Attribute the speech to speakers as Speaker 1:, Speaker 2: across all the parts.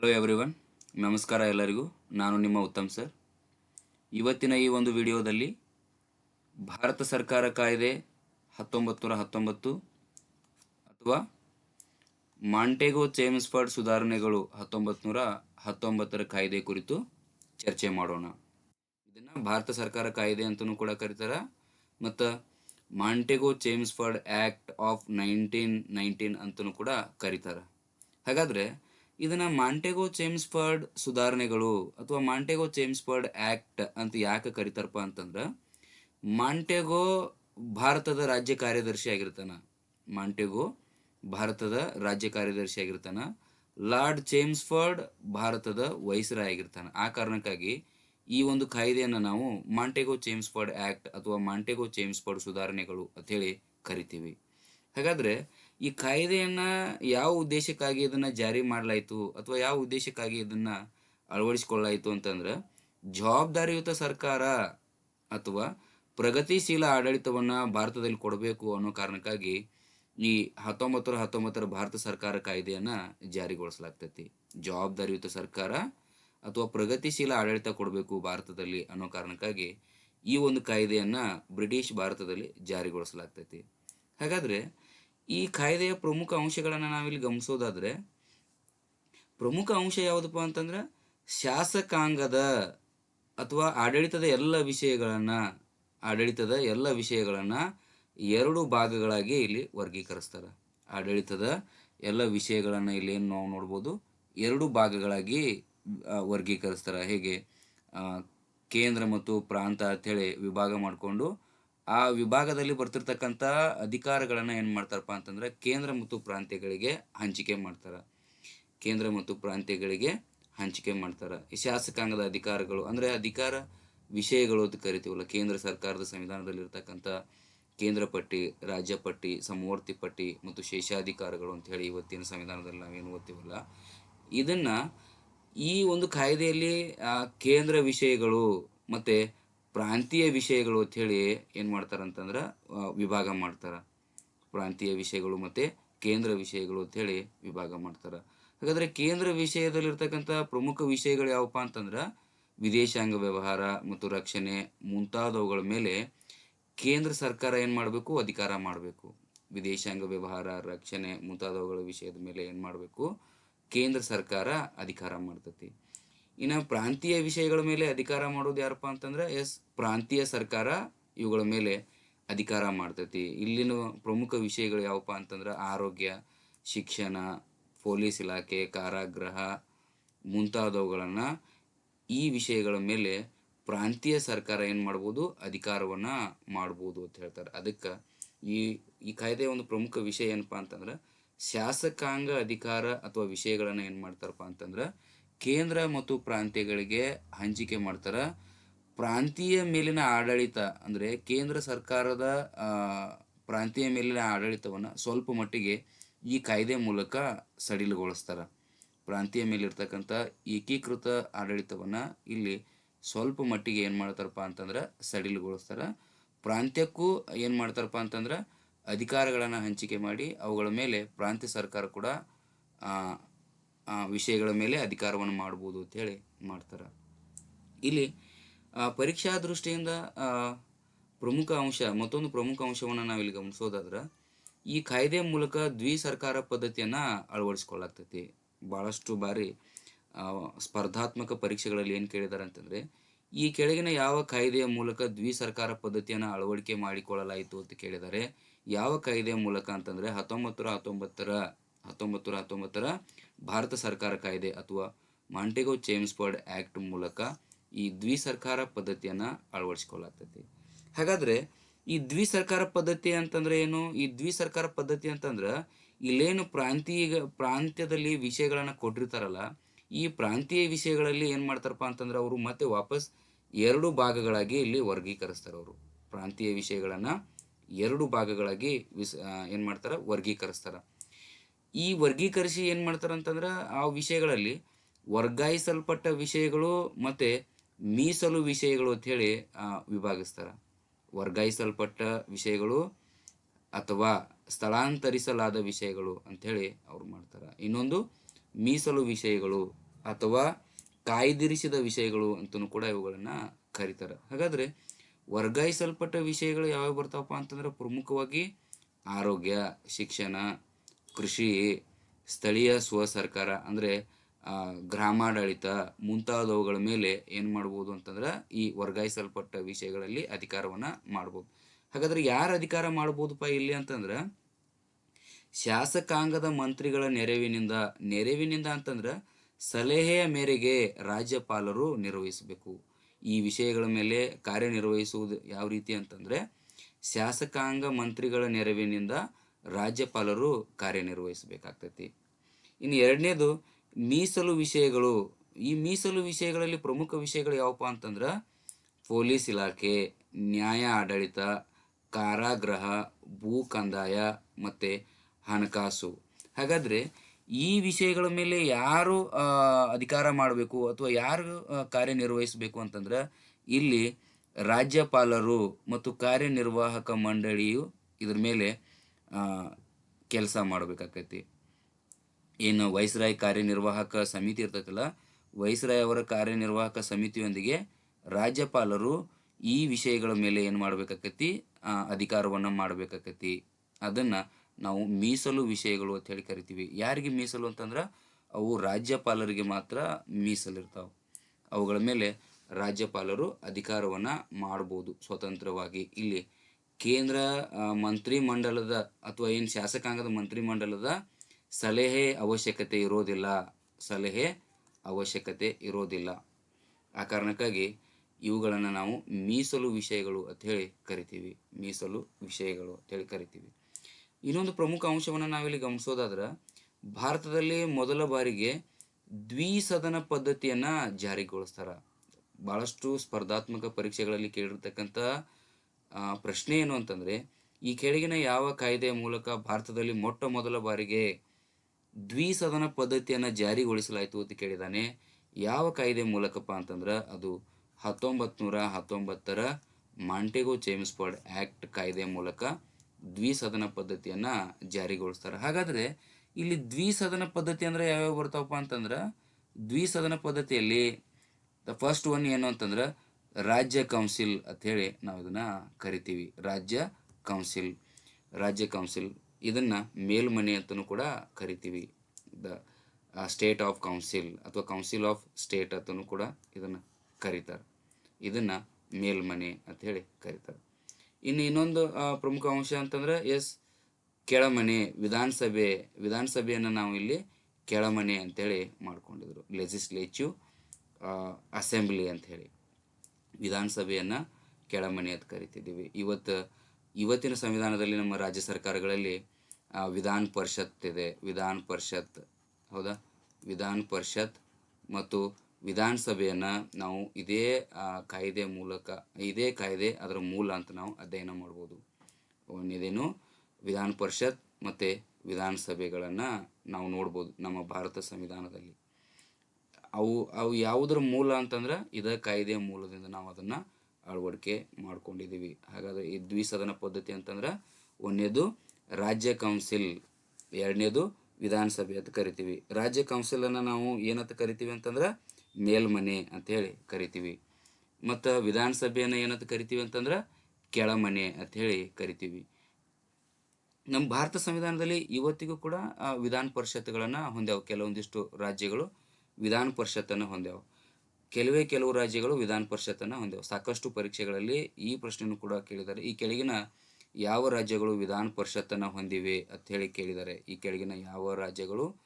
Speaker 1: Hello everyone ನಮಸ್ಕಾರ ಎಲ್ಲರಿಗೂ. ನಾನು ನಿಮ್ಮ ಉತ್ತಮ್ ಸರ್. ಇವತ್ತಿನ ಈ ಒಂದು ವಿಡಿಯೋದಲ್ಲಿ ಭಾರತ ಸರ್ಕಾರ ಕಾಯ್ದೆ ಹತ್ತೊಂಬತ್ತು ನೂರ ಹತ್ತೊಂಬತ್ತು ಅಥವಾ ಮಾಂಟೆಗೋ ಚೇಮ್ಸ್ಫರ್ಡ್ ಸುಧಾರಣೆಗಳು ಹತ್ತೊಂಬತ್ತು ನೂರ ಹತ್ತೊಂಬತ್ತರ ಕಾಯ್ದೆ ಕುರಿತು ಚರ್ಚೆ ಮಾಡೋಣ. ಇದನ್ನು ಭಾರತ ಸರ್ಕಾರ ಕಾಯ್ದೆ ಅಂತಲೂ ಕೂಡ ಕರೀತಾರೆ. ಮತ್ತು Montagu Chelmsford act of nineteen nineteen ಅಂತಲೂ ಕೂಡ ಕರೀತಾರೆ. ಹಾಗಾದರೆ ಇದನ್ನು ಮಾಂಟೆಗೋ ಚೇಮ್ಸ್ಫರ್ಡ್ ಸುಧಾರಣೆಗಳು ಅಥವಾ ಮಾಂಟೆಗೋ ಚೇಮ್ಸ್ಫರ್ಡ್ ಆಕ್ಟ್ ಅಂತ ಯಾಕೆ ಕರಿತಾರಪ್ಪ ಅಂತಂದ್ರೆ ಮಾಂಟೆಗೋ ಭಾರತದ ರಾಜ್ಯ ಕಾರ್ಯದರ್ಶಿ ಆಗಿರ್ತಾನ. ಮಾಂಟೆಗೋ ಭಾರತದ ರಾಜ್ಯ ಕಾರ್ಯದರ್ಶಿ ಆಗಿರ್ತಾನ. ಲಾರ್ಡ್ ಚೇಮ್ಸ್ಫರ್ಡ್ ಭಾರತದ ವೈಸ್ರಾಯ್ ಆಗಿರ್ತಾನ. ಆ ಕಾರಣಕ್ಕಾಗಿ ಈ ಒಂದು ಕಾಯ್ದೆಯನ್ನು ನಾವು ಮಾಂಟೆಗೋ ಚೇಮ್ಸ್ಫರ್ಡ್ ಆಕ್ಟ್ ಅಥವಾ ಮಾಂಟೆಗೋ ಚೇಮ್ಸ್ಫರ್ಡ್ ಸುಧಾರಣೆಗಳು ಅಂತ ಹೇಳಿ ಕರಿತೀವಿ. ಹಾಗಾದರೆ ಈ ಕಾಯ್ದೆಯನ್ನ ಯಾವ ಉದ್ದೇಶಕ್ಕಾಗಿ ಇದನ್ನು ಜಾರಿ ಮಾಡಲಾಯಿತು ಅಥವಾ ಯಾವ ಉದ್ದೇಶಕ್ಕಾಗಿ ಇದನ್ನು ಅಳವಡಿಸಿಕೊಳ್ಳಾಯಿತು ಅಂತಂದ್ರೆ ಜವಾಬ್ದಾರಿಯುತ ಸರ್ಕಾರ ಅಥವಾ ಪ್ರಗತಿಶೀಲ ಆಡಳಿತವನ್ನ ಭಾರತದಲ್ಲಿ ಕೊಡಬೇಕು ಅನ್ನೋ ಕಾರಣಕ್ಕಾಗಿ ಈ ಹತ್ತೊಂಬತ್ತರ ಹತ್ತೊಂಬತ್ತರ ಭಾರತ ಸರ್ಕಾರ ಕಾಯ್ದೆಯನ್ನ ಜಾರಿಗೊಳಿಸಲಾಗ್ತೈತಿ. ಜವಾಬ್ದಾರಿಯುತ ಸರ್ಕಾರ ಅಥವಾ ಪ್ರಗತಿಶೀಲ ಆಡಳಿತ ಕೊಡಬೇಕು ಭಾರತದಲ್ಲಿ ಅನ್ನೋ ಕಾರಣಕ್ಕಾಗಿ ಈ ಒಂದು ಕಾಯ್ದೆಯನ್ನ ಬ್ರಿಟಿಷ್ ಭಾರತದಲ್ಲಿ ಜಾರಿಗೊಳಿಸಲಾಗ್ತೈತಿ. ಹಾಗಾದರೆ ಈ ಕಾಯ್ದೆಯ ಪ್ರಮುಖ ಅಂಶಗಳನ್ನು ನಾವಿಲ್ಲಿ ಗಮನಿಸೋದಾದರೆ, ಪ್ರಮುಖ ಅಂಶ ಯಾವುದಪ್ಪ ಅಂತಂದ್ರೆ ಶಾಸಕಾಂಗದ ಅಥವಾ ಆಡಳಿತದ ಎಲ್ಲ ವಿಷಯಗಳನ್ನು, ಆಡಳಿತದ ಎಲ್ಲ ವಿಷಯಗಳನ್ನು ಎರಡು ಭಾಗಗಳಾಗಿ ಇಲ್ಲಿ ವರ್ಗೀಕರಿಸ್ತಾರೆ. ಆಡಳಿತದ ಎಲ್ಲ ವಿಷಯಗಳನ್ನು ಇಲ್ಲಿ ಏನು ನಾವು ನೋಡ್ಬೋದು, ಎರಡು ಭಾಗಗಳಾಗಿ ವರ್ಗೀಕರಿಸ್ತಾರೆ. ಹೇಗೆ ಕೇಂದ್ರ ಮತ್ತು ಪ್ರಾಂತ ಅಂಥೇಳಿ ವಿಭಾಗ ಮಾಡಿಕೊಂಡು ಆ ವಿಭಾಗದಲ್ಲಿ ಬರ್ತಿರ್ತಕ್ಕಂಥ ಅಧಿಕಾರಗಳನ್ನು ಏನು ಮಾಡ್ತಾರಪ್ಪ ಅಂತಂದ್ರೆ ಕೇಂದ್ರ ಮತ್ತು ಪ್ರಾಂತ್ಯಗಳಿಗೆ ಹಂಚಿಕೆ ಮಾಡ್ತಾರೆ. ಕೇಂದ್ರ ಮತ್ತು ಪ್ರಾಂತ್ಯಗಳಿಗೆ ಹಂಚಿಕೆ ಮಾಡ್ತಾರೆ. ಈ ಶಾಸಕಾಂಗದ ಅಧಿಕಾರಗಳು ಅಂದರೆ ಅಧಿಕಾರ ವಿಷಯಗಳು ಅಂತ ಕರಿತೀವಲ್ಲ, ಕೇಂದ್ರ ಸರ್ಕಾರದ ಸಂವಿಧಾನದಲ್ಲಿ ಇರ್ತಕ್ಕಂಥ ಕೇಂದ್ರ ಪಟ್ಟಿ, ರಾಜ್ಯ ಪಟ್ಟಿ, ಸಮವರ್ತಿ ಪಟ್ಟಿ ಮತ್ತು ಶೇಷಾಧಿಕಾರಗಳು ಅಂತ ಹೇಳಿ ಇವತ್ತಿನ ಸಂವಿಧಾನದಲ್ಲಿ ನಾವೇನು ಓದ್ತೀವಲ್ಲ, ಇದನ್ನು ಈ ಒಂದು ಕಾಯ್ದೆಯಲ್ಲಿ ಕೇಂದ್ರ ವಿಷಯಗಳು ಮತ್ತು ಪ್ರಾಂತೀಯ ವಿಷಯಗಳು ಅಂತ ಹೇಳಿ ಏನು ಮಾಡ್ತಾರೆ ಅಂತಂದ್ರೆ ವಿಭಾಗ ಮಾಡ್ತಾರೆ. ಪ್ರಾಂತೀಯ ವಿಷಯಗಳು ಮತ್ತು ಕೇಂದ್ರ ವಿಷಯಗಳು ಅಂತೇಳಿ ವಿಭಾಗ ಮಾಡ್ತಾರೆ. ಹಾಗಾದರೆ ಕೇಂದ್ರ ವಿಷಯದಲ್ಲಿರ್ತಕ್ಕಂಥ ಪ್ರಮುಖ ವಿಷಯಗಳು ಯಾವಪ್ಪ ಅಂತಂದ್ರೆ, ವಿದೇಶಾಂಗ ವ್ಯವಹಾರ ಮತ್ತು ರಕ್ಷಣೆ ಮುಂತಾದವುಗಳ ಮೇಲೆ ಕೇಂದ್ರ ಸರ್ಕಾರ ಏನು ಮಾಡಬೇಕು? ಅಧಿಕಾರ ಮಾಡಬೇಕು. ವಿದೇಶಾಂಗ ವ್ಯವಹಾರ, ರಕ್ಷಣೆ ಮುಂತಾದವುಗಳ ವಿಷಯದ ಮೇಲೆ ಏನು ಮಾಡಬೇಕು? ಕೇಂದ್ರ ಸರ್ಕಾರ ಅಧಿಕಾರ ಮಾಡ್ತತಿ. ಇನ್ನು ಪ್ರಾಂತೀಯ ವಿಷಯಗಳ ಮೇಲೆ ಅಧಿಕಾರ ಮಾಡೋದು ಯಾರಪ್ಪ ಅಂತಂದ್ರೆ, ಎಸ್, ಪ್ರಾಂತೀಯ ಸರ್ಕಾರ ಇವುಗಳ ಮೇಲೆ ಅಧಿಕಾರ ಮಾಡ್ತೈತಿ. ಇಲ್ಲಿನ ಪ್ರಮುಖ ವಿಷಯಗಳು ಯಾವಪ್ಪ ಅಂತಂದ್ರೆ, ಆರೋಗ್ಯ, ಶಿಕ್ಷಣ, ಪೊಲೀಸ್ ಇಲಾಖೆ, ಕಾರಾಗೃಹ ಮುಂತಾದವುಗಳನ್ನು ಈ ವಿಷಯಗಳ ಮೇಲೆ ಪ್ರಾಂತೀಯ ಸರ್ಕಾರ ಏನು ಮಾಡ್ಬೋದು, ಅಧಿಕಾರವನ್ನು ಮಾಡ್ಬೋದು ಅಂತ ಹೇಳ್ತಾರೆ. ಅದಕ್ಕೆ ಈ ಈ ಕಾಯ್ದೆಯ ಒಂದು ಪ್ರಮುಖ ವಿಷಯ ಏನಪ್ಪ ಅಂತಂದ್ರೆ, ಶಾಸಕಾಂಗ ಅಧಿಕಾರ ಅಥವಾ ವಿಷಯಗಳನ್ನು ಏನು ಮಾಡ್ತಾರಪ್ಪ ಅಂತಂದ್ರೆ ಕೇಂದ್ರ ಮತ್ತು ಪ್ರಾಂತ್ಯಗಳಿಗೆ ಹಂಚಿಕೆ ಮಾಡ್ತಾರ. ಪ್ರಾಂತೀಯ ಮೇಲಿನ ಆಡಳಿತ ಅಂದರೆ ಕೇಂದ್ರ ಸರ್ಕಾರದ ಪ್ರಾಂತೀಯ ಮೇಲಿನ ಆಡಳಿತವನ್ನು ಸ್ವಲ್ಪ ಮಟ್ಟಿಗೆ ಈ ಕಾಯ್ದೆ ಮೂಲಕ ಸಡಿಲಗೊಳಿಸ್ತಾರೆ. ಪ್ರಾಂತೀಯ ಮೇಲಿರ್ತಕ್ಕಂಥ ಏಕೀಕೃತ ಆಡಳಿತವನ್ನು ಇಲ್ಲಿ ಸ್ವಲ್ಪ ಮಟ್ಟಿಗೆ ಏನು ಮಾಡ್ತಾರಪ್ಪ ಅಂತಂದ್ರೆ ಸಡಿಲಗೊಳಿಸ್ತಾರೆ. ಪ್ರಾಂತ್ಯಕ್ಕೂ ಏನು ಮಾಡ್ತಾರಪ್ಪ ಅಂತಂದ್ರೆ ಅಧಿಕಾರಗಳನ್ನು ಹಂಚಿಕೆ ಮಾಡಿ ಅವುಗಳ ಮೇಲೆ ಪ್ರಾಂತ್ಯ ಸರ್ಕಾರ ಕೂಡ ವಿಷಯಗಳ ಮೇಲೆ ಅಧಿಕಾರವನ್ನು ಮಾಡ್ಬೋದು ಅಂತೇಳಿ ಮಾಡ್ತಾರೆ. ಇಲ್ಲಿ ಪರೀಕ್ಷಾ ದೃಷ್ಟಿಯಿಂದ ಪ್ರಮುಖ ಅಂಶ, ಮತ್ತೊಂದು ಪ್ರಮುಖ ಅಂಶವನ್ನು ನಾವಿಲ್ಲಿ ಗಮನಿಸೋದಾದ್ರೆ, ಈ ಕಾಯ್ದೆ ಮೂಲಕ ದ್ವಿ ಸರ್ಕಾರ ಪದ್ಧತಿಯನ್ನು ಅಳವಡಿಸ್ಕೊಳ್ಳಾಗ್ತೈತಿ ಭಾಳಷ್ಟು ಬಾರಿ ಸ್ಪರ್ಧಾತ್ಮಕ ಪರೀಕ್ಷೆಗಳಲ್ಲಿ ಏನು ಕೇಳಿದ್ದಾರೆ ಅಂತಂದರೆ, ಈ ಕೆಳಗಿನ ಯಾವ ಕಾಯ್ದೆಯ ಮೂಲಕ ದ್ವಿ ಸರ್ಕಾರ ಪದ್ಧತಿಯನ್ನು ಅಳವಡಿಕೆ ಮಾಡಿಕೊಳ್ಳಲಾಯಿತು ಅಂತ ಕೇಳಿದ್ದಾರೆ ಯಾವ ಕಾಯ್ದೆಯ ಮೂಲಕ ಅಂತಂದರೆ ಹತ್ತೊಂಬತ್ತು ಹತ್ತೊಂಬತ್ತರ ಹತ್ತೊಂಬತ್ತು ನೂರ ಹತ್ತೊಂಬತ್ತರ ಭಾರತ ಸರ್ಕಾರ ಕಾಯ್ದೆ ಅಥವಾ ಮಾಂಟೆಗೋ ಚೇಮ್ಸ್ಫರ್ಡ್ ಆ್ಯಕ್ಟ್ ಮೂಲಕ ಈ ದ್ವಿ ಸರ್ಕಾರ ಪದ್ಧತಿಯನ್ನು ಅಳವಡಿಸ್ಕೊಳ್ಳಾಗ್ತೈತಿ ಹಾಗಾದರೆ ಈ ದ್ವಿ ಸರ್ಕಾರ ಪದ್ಧತಿ ಅಂತಂದ್ರೆ ಏನು? ಈ ದ್ವಿ ಸರ್ಕಾರ ಪದ್ಧತಿ ಅಂತಂದ್ರೆ ಇಲ್ಲೇನು ಪ್ರಾಂತೀಯ ಪ್ರಾಂತ್ಯದಲ್ಲಿ ವಿಷಯಗಳನ್ನು ಕೊಟ್ಟಿರ್ತಾರಲ್ಲ, ಈ ಪ್ರಾಂತೀಯ ವಿಷಯಗಳಲ್ಲಿ ಏನು ಮಾಡ್ತಾರಪ್ಪ ಅಂತಂದ್ರೆ ಅವರು ಮತ್ತೆ ವಾಪಸ್ ಎರಡು ಭಾಗಗಳಾಗಿ ಇಲ್ಲಿ ವರ್ಗೀಕರಿಸ್ತಾರೆ ಅವರು. ಪ್ರಾಂತೀಯ ವಿಷಯಗಳನ್ನು ಎರಡು ಭಾಗಗಳಾಗಿ ವಿಸ್ ಏನು ಮಾಡ್ತಾರೆ? ವರ್ಗೀಕರಿಸ್ತಾರೆ. ಈ ವರ್ಗೀಕರಿಸಿ ಏನು ಮಾಡ್ತಾರೆ ಅಂತಂದ್ರೆ ಆ ವಿಷಯಗಳಲ್ಲಿ ವರ್ಗಾಯಿಸಲ್ಪಟ್ಟ ವಿಷಯಗಳು ಮತ್ತು ಮೀಸಲು ವಿಷಯಗಳು ಅಂಥೇಳಿ ವಿಭಾಗಿಸ್ತಾರೆ. ವರ್ಗಾಯಿಸಲ್ಪಟ್ಟ ವಿಷಯಗಳು ಅಥವಾ ಸ್ಥಳಾಂತರಿಸಲಾದ ವಿಷಯಗಳು ಅಂಥೇಳಿ ಅವ್ರು ಮಾಡ್ತಾರೆ. ಇನ್ನೊಂದು ಮೀಸಲು ವಿಷಯಗಳು ಅಥವಾ ಕಾಯ್ದಿರಿಸಿದ ವಿಷಯಗಳು ಅಂತಲೂ ಕೂಡ ಇವುಗಳನ್ನು ಕರೀತಾರೆ. ಹಾಗಾದರೆ ವರ್ಗಾಯಿಸಲ್ಪಟ್ಟ ವಿಷಯಗಳು ಯಾವ್ಯಾವ ಬರ್ತಾವಪ್ಪ ಅಂತಂದ್ರೆ ಪ್ರಮುಖವಾಗಿ ಆರೋಗ್ಯ, ಶಿಕ್ಷಣ ಕೃಷಿ ಸ್ಥಳೀಯ ಸ್ವ ಸರ್ಕಾರ, ಅಂದರೆ ಗ್ರಾಮಾಡಳಿತ ಮುಂತಾದವುಗಳ ಮೇಲೆ ಏನು ಮಾಡ್ಬೋದು ಅಂತಂದ್ರೆ ಈ ವರ್ಗಾಯಿಸಲ್ಪಟ್ಟ ವಿಷಯಗಳಲ್ಲಿ ಅಧಿಕಾರವನ್ನು ಮಾಡ್ಬೋದು. ಹಾಗಾದ್ರೆ ಯಾರು ಅಧಿಕಾರ ಮಾಡ್ಬೋದಪ್ಪ ಇಲ್ಲಿ ಅಂತಂದ್ರೆ, ಶಾಸಕಾಂಗದ ಮಂತ್ರಿಗಳ ನೆರವಿನಿಂದ ನೆರವಿನಿಂದ ಅಂತಂದ್ರೆ ಸಲಹೆಯ ಮೇರೆಗೆ ರಾಜ್ಯಪಾಲರು ನಿರ್ವಹಿಸಬೇಕು. ಈ ವಿಷಯಗಳ ಮೇಲೆ ಕಾರ್ಯನಿರ್ವಹಿಸುವುದು ಯಾವ ರೀತಿ ಅಂತಂದ್ರೆ, ಶಾಸಕಾಂಗ ಮಂತ್ರಿಗಳ ನೆರವಿನಿಂದ ರಾಜ್ಯಪಾಲರು ಕಾರ್ಯನಿರ್ವಹಿಸಬೇಕಾಗ್ತೈತಿ. ಇನ್ನು ಎರಡನೇದು ಮೀಸಲು ವಿಷಯಗಳು. ಈ ಮೀಸಲು ವಿಷಯಗಳಲ್ಲಿ ಪ್ರಮುಖ ವಿಷಯಗಳು ಯಾವಪ್ಪ ಅಂತಂದ್ರೆ ಪೊಲೀಸ್ ಇಲಾಖೆ, ನ್ಯಾಯ ಆಡಳಿತ, ಕಾರಾಗೃಹ, ಭೂ ಕಂದಾಯ ಮತ್ತು ಹಣಕಾಸು. ಹಾಗಾದರೆ ಈ ವಿಷಯಗಳ ಮೇಲೆ ಯಾರು ಅಧಿಕಾರ ಮಾಡಬೇಕು ಅಥವಾ ಯಾರು ಕಾರ್ಯನಿರ್ವಹಿಸಬೇಕು ಅಂತಂದ್ರೆ ಇಲ್ಲಿ ರಾಜ್ಯಪಾಲರು ಮತ್ತು ಕಾರ್ಯನಿರ್ವಾಹಕ ಮಂಡಳಿಯು ಇದ್ರ ಮೇಲೆ ಕೆಲಸ ಮಾಡಬೇಕಾಕೈತಿ. ಏನು ವೈಸ್ರಾಯ್ ಕಾರ್ಯನಿರ್ವಾಹಕ ಸಮಿತಿ ಇರ್ತೈತಲ್ಲ, ವೈಸ್ರಾಯ್ ಅವರ ಕಾರ್ಯನಿರ್ವಾಹಕ ಸಮಿತಿಯೊಂದಿಗೆ ರಾಜ್ಯಪಾಲರು ಈ ವಿಷಯಗಳ ಮೇಲೆ ಏನು ಮಾಡಬೇಕಾಕತಿ ಅಧಿಕಾರವನ್ನು ಮಾಡಬೇಕಾಕತಿ. ಅದನ್ನು ನಾವು ಮೀಸಲು ವಿಷಯಗಳು ಅಂತ ಹೇಳಿ ಕರಿತೀವಿ. ಯಾರಿಗೆ ಮೀಸಲು ಅಂತಂದ್ರೆ, ಅವು ರಾಜ್ಯಪಾಲರಿಗೆ ಮಾತ್ರ ಮೀಸಲಿರ್ತಾವೆ. ಅವುಗಳ ಮೇಲೆ ರಾಜ್ಯಪಾಲರು ಅಧಿಕಾರವನ್ನು ಮಾಡ್ಬೋದು ಸ್ವತಂತ್ರವಾಗಿ. ಇಲ್ಲಿ ಕೇಂದ್ರ ಮಂತ್ರಿ ಮಂಡಲದ ಅಥವಾ ಏನು ಶಾಸಕಾಂಗದ ಮಂತ್ರಿಮಂಡಲದ ಸಲಹೆ ಅವಶ್ಯಕತೆ ಇರೋದಿಲ್ಲ. ಸಲಹೆ ಅವಶ್ಯಕತೆ ಇರೋದಿಲ್ಲ. ಆ ಕಾರಣಕ್ಕಾಗಿ ಇವುಗಳನ್ನು ನಾವು ಮೀಸಲು ವಿಷಯಗಳು ಅಂತ ಹೇಳಿ ಕರಿತೀವಿ. ಮೀಸಲು ವಿಷಯಗಳು ಅಂತ ಹೇಳಿ ಕರಿತೀವಿ. ಇನ್ನೊಂದು ಪ್ರಮುಖ ಅಂಶವನ್ನು ನಾವಿಲ್ಲಿ ಗಮನಿಸೋದಾದ್ರೆ, ಭಾರತದಲ್ಲಿ ಮೊದಲ ಬಾರಿಗೆ ದ್ವಿಸದನ ಪದ್ಧತಿಯನ್ನು ಜಾರಿಗೊಳಿಸ್ತಾರೆ. ಭಾಳಷ್ಟು ಸ್ಪರ್ಧಾತ್ಮಕ ಪರೀಕ್ಷೆಗಳಲ್ಲಿ ಕೇಳಿರ್ತಕ್ಕಂಥ ಪ್ರಶ್ನೆ ಏನು ಅಂತಂದರೆ, ಈ ಕೆಳಗಿನ ಯಾವ ಕಾಯ್ದೆಯ ಮೂಲಕ ಭಾರತದಲ್ಲಿ ಮೊಟ್ಟ ಮೊದಲ ಬಾರಿಗೆ ದ್ವಿಸದನ ಪದ್ಧತಿಯನ್ನು ಜಾರಿಗೊಳಿಸಲಾಯಿತು ಅಂತ ಕೇಳಿದಾನೆ. ಯಾವ ಕಾಯ್ದೆ ಮೂಲಕಪ್ಪ ಅಂತಂದ್ರೆ, ಅದು ಹತ್ತೊಂಬತ್ತು ನೂರ ಹತ್ತೊಂಬತ್ತರ ಮಾಂಟೆಗೋ ಚೇಮ್ಸ್ಫರ್ಡ್ ಆ್ಯಕ್ಟ್ ಕಾಯ್ದೆ ಮೂಲಕ ದ್ವಿಸದನ ಪದ್ಧತಿಯನ್ನು ಜಾರಿಗೊಳಿಸ್ತಾರೆ. ಹಾಗಾದರೆ, ಇಲ್ಲಿ ದ್ವಿಸದನ ಪದ್ಧತಿ ಅಂದರೆ ಯಾವ್ಯಾವ ಬರ್ತಾವಪ್ಪ ಅಂತಂದ್ರೆ, ದ್ವಿಸದನ ಪದ್ಧತಿಯಲ್ಲಿ ದ ಫಸ್ಟ್ ಒನ್ ಏನು ಅಂತಂದ್ರೆ ರಾಜ್ಯ ಕೌನ್ಸಿಲ್ ಅಂತ ಹೇಳಿ ನಾವು ಇದನ್ನ ಕರಿತೀವಿ. ರಾಜ್ಯ ಕೌನ್ಸಿಲ್. ರಾಜ್ಯ ಕೌನ್ಸಿಲ್ ಇದನ್ನ ಮೇಲ್ಮನೆ ಅಂತಲೂ ಕೂಡ ಕರಿತೀವಿ. ದ ಸ್ಟೇಟ್ ಆಫ್ ಕೌನ್ಸಿಲ್ ಅಥವಾ ಕೌನ್ಸಿಲ್ ಆಫ್ ಸ್ಟೇಟ್ ಅಂತಲೂ ಕೂಡ ಇದನ್ನ ಕರೀತಾರೆ. ಇದನ್ನ ಮೇಲ್ಮನೆ ಅಂತ ಹೇಳಿ ಕರೀತಾರೆ. ಇನ್ನು ಇನ್ನೊಂದು ಪ್ರಮುಖ ಅಂಶ ಅಂತಂದ್ರೆ, ಎಸ್, ಕೆಳಮನೆ, ವಿಧಾನಸಭೆ, ವಿಧಾನಸಭೆಯನ್ನು ನಾವು ಇಲ್ಲಿ ಕೆಳಮನೆ ಅಂತೇಳಿ ಮಾಡ್ಕೊಂಡಿದ್ರು. ಲೆಜಿಸ್ಲೇಟಿವ್ ಅಸೆಂಬ್ಲಿ ಅಂತ ಹೇಳಿ. ವಿಧಾನಸಭೆಯನ್ನು ಕೆಳಮನೆ ಅಂತ ಕರಿತಿದ್ದೀವಿ. ಇವತ್ತು, ಇವತ್ತಿನ ಸಂವಿಧಾನದಲ್ಲಿ ನಮ್ಮ ರಾಜ್ಯ ಸರ್ಕಾರಗಳಲ್ಲಿ ವಿಧಾನ ಪರಿಷತ್ ಇದೆ. ವಿಧಾನ ಪರಿಷತ್, ಹೌದಾ? ವಿಧಾನ ಪರಿಷತ್ ಮತ್ತು ವಿಧಾನಸಭೆಯನ್ನು ನಾವು ಇದೇ ಕಾಯ್ದೆ ಮೂಲಕ, ಇದೇ ಕಾಯ್ದೆ ಅದರ ಮೂಲ ಅಂತ ನಾವು ಅಧ್ಯಯನ ಮಾಡ್ಬೋದು. ಒಂದೇನು, ವಿಧಾನ ಪರಿಷತ್ ಮತ್ತು ವಿಧಾನಸಭೆಗಳನ್ನು ನಾವು ನೋಡ್ಬೋದು ನಮ್ಮ ಭಾರತ ಸಂವಿಧಾನದಲ್ಲಿ. ಅವು ಅವು ಯಾವುದ್ರ ಮೂಲ ಅಂತಂದ್ರೆ ಇದ ಕಾಯ್ದೆಯ ಮೂಲದಿಂದ ನಾವು ಅದನ್ನು ಅಳವಡಿಕೆ ಮಾಡ್ಕೊಂಡಿದ್ದೀವಿ ಹಾಗಾದ್ರೆ ಈ ದ್ವಿಸದನ ಪದ್ಧತಿ ಅಂತಂದ್ರೆ ಒಂದನೇದು ರಾಜ್ಯ ಕೌನ್ಸಿಲ್, ಎರಡನೇದು ವಿಧಾನಸಭೆ ಅಂತ ಕರಿತೀವಿ. ರಾಜ್ಯ ಕೌನ್ಸಿಲನ್ನು ನಾವು ಏನಂತ ಕರಿತೀವಿ ಅಂತಂದ್ರೆ ಮೇಲ್ಮನೆ ಅಂತ ಹೇಳಿ ಕರಿತೀವಿ. ಮತ್ತು ವಿಧಾನಸಭೆಯನ್ನು ಏನಂತ ಕರಿತೀವಿ ಅಂತಂದ್ರೆ ಕೆಳಮನೆ ಅಂತ ಹೇಳಿ ಕರಿತೀವಿ. ನಮ್ಮ ಭಾರತ ಸಂವಿಧಾನದಲ್ಲಿ ಇವತ್ತಿಗೂ ಕೂಡ ವಿಧಾನ ಪರಿಷತ್ಗಳನ್ನು ಹೊಂದ್ಯಾವ. ಕೆಲವೊಂದಿಷ್ಟು ರಾಜ್ಯಗಳು ವಿಧಾನ ಪರಿಷತ್ತನ್ನು ಹೊಂದ್ಯಾವು ಕೆಲವೇ ಕೆಲವು ರಾಜ್ಯಗಳು ವಿಧಾನ ಪರಿಷತ್ತನ್ನು ಹೊಂದ್ಯಾವ ಸಾಕಷ್ಟು ಪರೀಕ್ಷೆಗಳಲ್ಲಿ ಈ ಪ್ರಶ್ನೆಯನ್ನು ಕೂಡ ಕೇಳಿದ್ದಾರೆ. ಈ ಕೆಳಗಿನ ಯಾವ ರಾಜ್ಯಗಳು ವಿಧಾನ ಪರಿಷತ್ತನ್ನು ಹೊಂದಿವೆ ಅಂತ ಹೇಳಿ ಕೇಳಿದ್ದಾರೆ. ಈ ಕೆಳಗಿನ ಯಾವ ರಾಜ್ಯಗಳು